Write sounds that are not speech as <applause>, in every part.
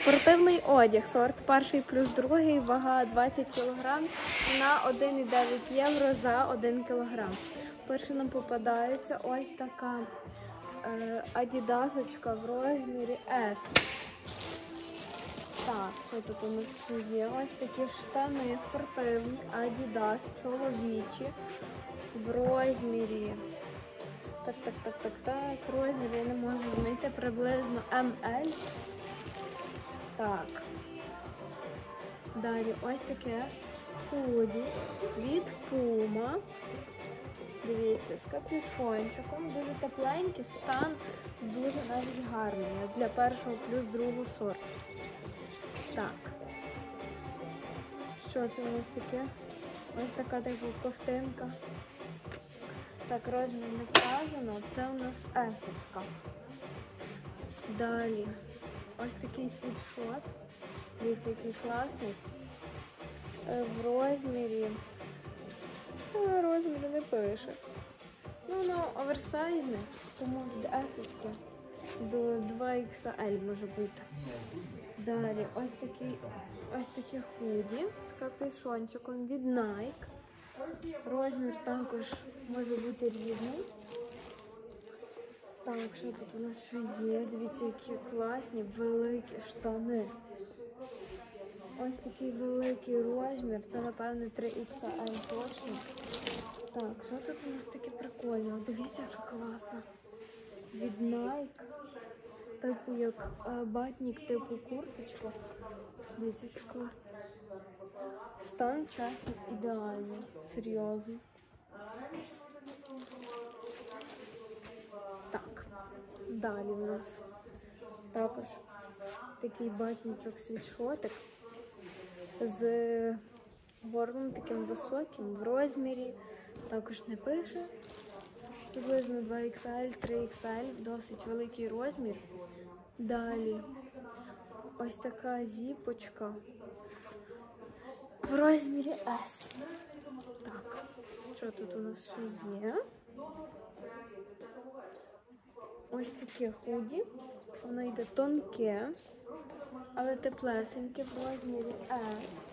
Спортивний одяг, сорт перший плюс другий, вага 20 кг на 1,9 євро за 1 кг. Перше нам попадається ось така е, адідасочка в розмірі S. Так, що тут у нас є? Ось такі штани спортивні, Adidas, чоловічі в розмірі. Так, так, так, так, так. Розмір я не можу знайти приблизно ML. Так. Далі ось таке худі від Puma. Дивіться, з капюшончиком, дуже тепленький, стан дуже навіть гарний для першого плюс другого сорту. Так. Що це у нас таке? Ось така типу ковтинка. Так, розмір не вказано. Це у нас есочка. Далі. Ось такий світшот. Дивіться, який класний. Е, В розмірі. А, розмірі не пише. Ну, воно оверсайзне, тому від есочки до 2XL може бути. Далі ось такий ось такі худі з капюшончиком від Nike. Розмір також може бути різний. Так, що тут у нас ще є? Дивіться, які класні, великі штани. Ось такий великий розмір. Це, напевне, 3XL точно. Так, що тут у нас таке прикольне? Дивіться, яка класна. Від Nike. Типу як е, батник, типу курточка. Дивіться, як класно. Стан чесно ідеальний, серйозно. Так, далі у нас також такий батничок світшотик з горлом таким високим в розмірі. Також не пише. Приблизно 2XL, 3XL, досить великий розмір. Далі ось така зіпочка в розмірі S. Так, що тут у нас ще є? Ось таке худі. Воно йде тонке, але теплесеньке в розмірі S.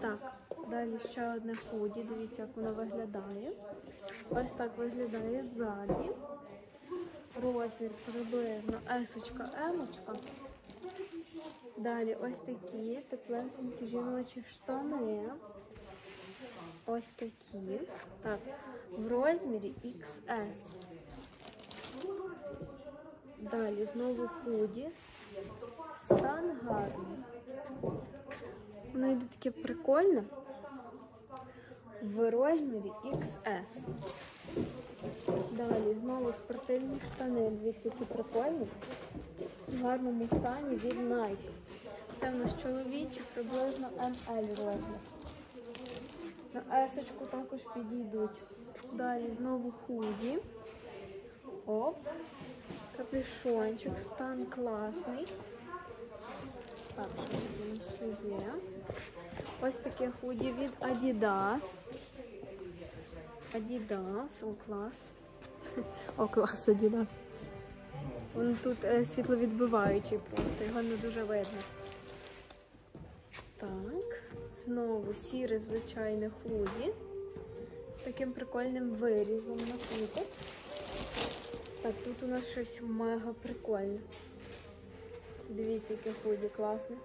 Так, далі ще одне худі. Дивіться, як воно виглядає. Ось так виглядає ззаді. Розмір приблизно есочка, емочка. Далі ось такі теплесенькі жіночі штани. Ось такі. Так, в розмірі XS. Далі знову худі. Стан гарний. Воно йде таке прикольне. В розмірі XS. Далі знову спортивні штани. Дивіться, які прикольні. В гарному стані від Nike. Це в нас чоловічі, приблизно ML розмір. На есочку також підійдуть. Далі знову худі. Оп. Капюшончик, стан класний. Так, що тут у ще є? Ось таке худі від Adidas. Adidas, о клас. <laughs> О, клас Adidas. Він тут е, світловідбиваючий просто, його не дуже видно. Так, знову сіре звичайне худі. З таким прикольним вирізом на кутик. Так, тут у нас щось мега прикольне. Дивіться, яке худі класне.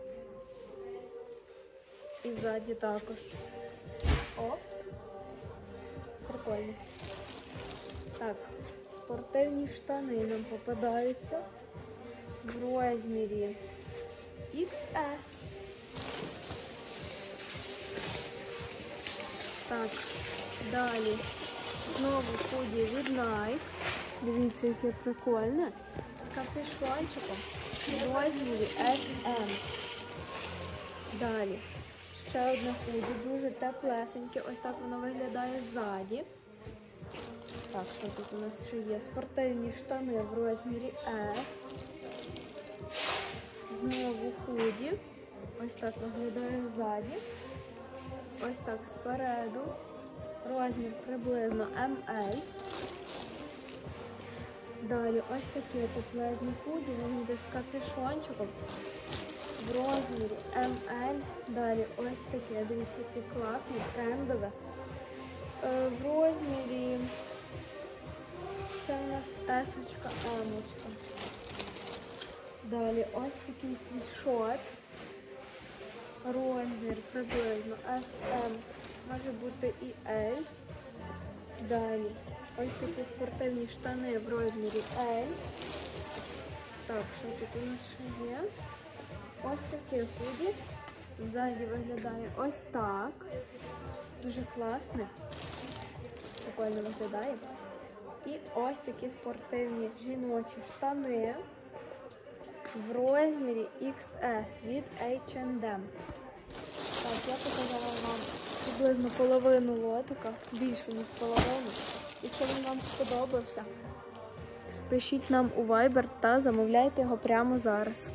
І ззаді також. Оп. Прикольно. Так, спортивні штани нам попадаються в розмірі XS. Так, далі. Знову худі від Nike. Дивіться, яке прикольне. З капюшончиком в розмірі SM. Далі. Ще одне худі, дуже теплесеньке. Ось так воно виглядає ззаді. Так, що тут у нас ще є? Спортивні штани в розмірі S. Знову худі. Ось так виглядає ззаді. Ось так спереду. Розмір приблизно ML. Далі ось такі теплезні худі, вони йдуть з капюшончиком в розмірі ML. Далі ось таке, дивіться, яке класне, трендове. Е, В розмірі це у нас есочка, емочка. Далі ось такий світшот. Розмір приблизно SM, може бути і L. Далі ось такі спортивні штани в розмірі L. Так, що тут у нас ще є? Ось таке худі. Ззаді виглядає ось так. Дуже класне. Прикольно виглядає. І ось такі спортивні жіночі штани в розмірі XS від H&M. Так, я показала вам приблизно половину лотика, більшу ніж половину. Якщо він вам сподобався, пишіть нам у Viber та замовляйте його прямо зараз.